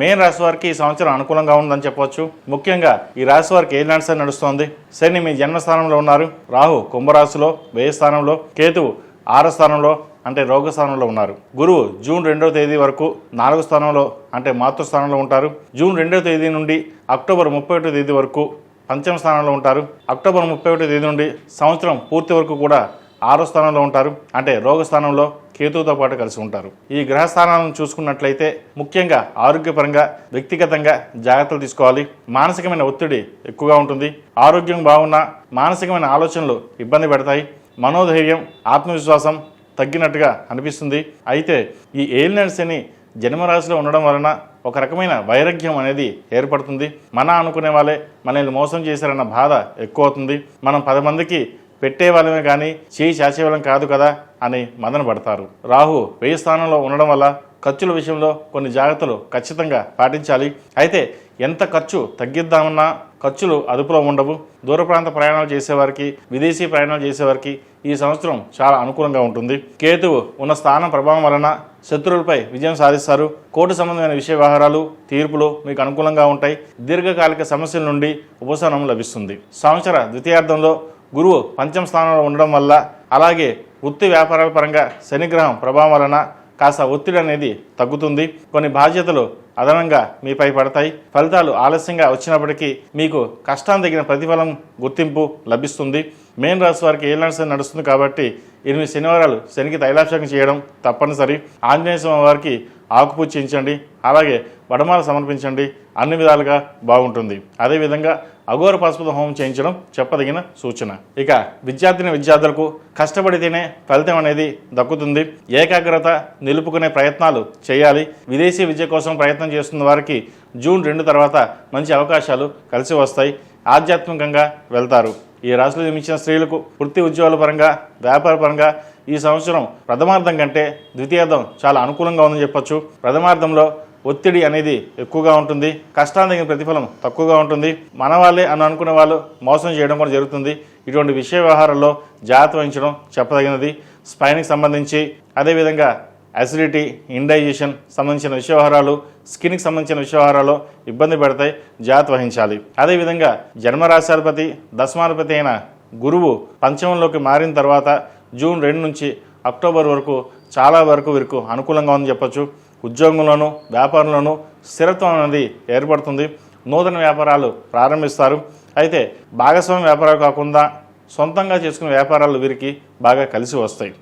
మేన్ రాశి వారికి ఈ సంవత్సరం అనుకూలంగా ఉందని చెప్పవచ్చు. ముఖ్యంగా ఈ రాశి వారికి ఏ ల్యాండ్స్ నడుస్తోంది? శని మీ జన్మస్థానంలో ఉన్నారు. రాహు కుంభరాశిలో వ్యయ స్థానంలో కేతువు ఆరో స్థానంలో అంటే రోగ స్థానంలో ఉన్నారు. గురువు జూన్ రెండవ తేదీ వరకు నాలుగో స్థానంలో అంటే మాతృస్థానంలో ఉంటారు. జూన్ రెండవ తేదీ నుండి అక్టోబర్ ముప్పై ఒకటో తేదీ వరకు పంచమ స్థానంలో ఉంటారు. అక్టోబర్ ముప్పై ఒకటో తేదీ నుండి సంవత్సరం పూర్తి వరకు కూడా ఆరో స్థానంలో ఉంటారు. అంటే రోగ స్థానంలో కేతువుతో పాటు కలిసి ఉంటారు. ఈ గ్రహ స్థానాలను చూసుకున్నట్లయితే ముఖ్యంగా ఆరోగ్యపరంగా వ్యక్తిగతంగా జాగ్రత్తలు తీసుకోవాలి. మానసికమైన ఒత్తిడి ఎక్కువగా ఉంటుంది. ఆరోగ్యం బాగున్నా మానసికమైన ఆలోచనలు ఇబ్బంది పెడతాయి. మనోధైర్యం ఆత్మవిశ్వాసం తగ్గినట్టుగా అనిపిస్తుంది. అయితే ఈ ఏలినెన్స్ జన్మరాశిలో ఉండడం వలన ఒక రకమైన వైరాగ్యం అనేది ఏర్పడుతుంది. మన అనుకునే వాళ్ళే మనల్ని మోసం చేశారన్న బాధ ఎక్కువ అవుతుంది. మనం పది మందికి పెట్టే వాళ్ళమే కానీ చేయి చాచేవాళ్ళం కాదు కదా అని మదన పడతారు. రాహు వెయ్యి స్థానంలో ఉండడం వల్ల ఖర్చుల విషయంలో కొన్ని జాగ్రత్తలు ఖచ్చితంగా పాటించాలి. అయితే ఎంత ఖర్చు తగ్గిద్దామన్నా ఖర్చులు అదుపులో ఉండవు. దూర ప్రాంత ప్రయాణాలు చేసేవారికి విదేశీ ప్రయాణాలు చేసేవారికి ఈ సంవత్సరం చాలా అనుకూలంగా ఉంటుంది. కేతువు ఉన్న స్థానం ప్రభావం వలన శత్రువులపై విజయం సాధిస్తారు. కోర్టు సంబంధమైన విషయ వ్యవహారాలు తీర్పులు మీకు అనుకూలంగా ఉంటాయి. దీర్ఘకాలిక సమస్యల నుండి ఉపశమనం లభిస్తుంది. సంవత్సర ద్వితీయార్థంలో గురువు పంచమ స్థానంలో ఉండడం వల్ల అలాగే వృత్తి వ్యాపారాల పరంగా శనిగ్రహం ప్రభావం వలన కాస్త ఒత్తిడి అనేది తగ్గుతుంది. కొన్ని బాధ్యతలు అదనంగా మీపై పడతాయి. ఫలితాలు ఆలస్యంగా వచ్చినప్పటికీ మీకు కష్టం తగిన ప్రతిఫలం గుర్తింపు లభిస్తుంది. మెయిన్ రాశి వారికి ఏళ్ళ నడుస్తుంది కాబట్టి ఎనిమిది శనివారాలు శనికి తైలాభిషేకం చేయడం తప్పనిసరి. ఆంజనేయ స్వామి వారికి ఆకుపూజ చేయించండి. అలాగే వడమాల సమర్పించండి. అన్ని విధాలుగా బాగుంటుంది. అదేవిధంగా అఘోర పశుపత హోమం చేయించడం చెప్పదగిన సూచన. ఇక విద్యార్థిని విద్యార్థులకు కష్టపడితేనే ఫలితం అనేది దక్కుతుంది. ఏకాగ్రత నిలుపుకునే ప్రయత్నాలు చేయాలి. విదేశీ విద్య కోసం ప్రయత్నం చేస్తున్న వారికి జూన్ రెండు తర్వాత మంచి అవకాశాలు కలిసి వస్తాయి. ఆధ్యాత్మికంగా వెళ్తారు. ఈ రాశిలో జన్మించిన స్త్రీలకు వృత్తి ఉద్యోగాల పరంగా వ్యాపార పరంగా ఈ సంవత్సరం ప్రథమార్థం కంటే ద్వితీయార్థం చాలా అనుకూలంగా ఉందని చెప్పొచ్చు. ప్రథమార్థంలో ఒత్తిడి అనేది ఎక్కువగా ఉంటుంది. కష్టాన్ని తగిన ప్రతిఫలం తక్కువగా ఉంటుంది. మన వాళ్ళే అని అనుకునే వాళ్ళు మోసం చేయడం కూడా జరుగుతుంది. ఇటువంటి విషయ వ్యవహారాల్లో జాగ్రత్త వహించడం చెప్పదగినది. స్పైన్కి సంబంధించి అదేవిధంగా అసిడిటీ ఇండైజేషన్ సంబంధించిన విషయ వ్యవహారాలు స్కిన్కి సంబంధించిన విషయవహారాలు ఇబ్బంది పెడతాయి. జాగ్రత్త వహించాలి. అదేవిధంగా జన్మరాశాధిపతి దశమాధిపతి అయిన గురువు పంచమంలోకి మారిన తర్వాత జూన్ రెండు నుంచి అక్టోబర్ వరకు చాలా వరకు వీరికి అనుకూలంగా ఉందని చెప్పొచ్చు. ఉద్యోగంలోనూ వ్యాపారంలోనూ స్థిరత్వం అనేది ఏర్పడుతుంది. నూతన వ్యాపారాలు ప్రారంభిస్తారు. అయితే భాగస్వామ్య వ్యాపారాలు కాకుండా సొంతంగా చేసుకునే వ్యాపారాలు వీరికి బాగా కలిసి వస్తాయి.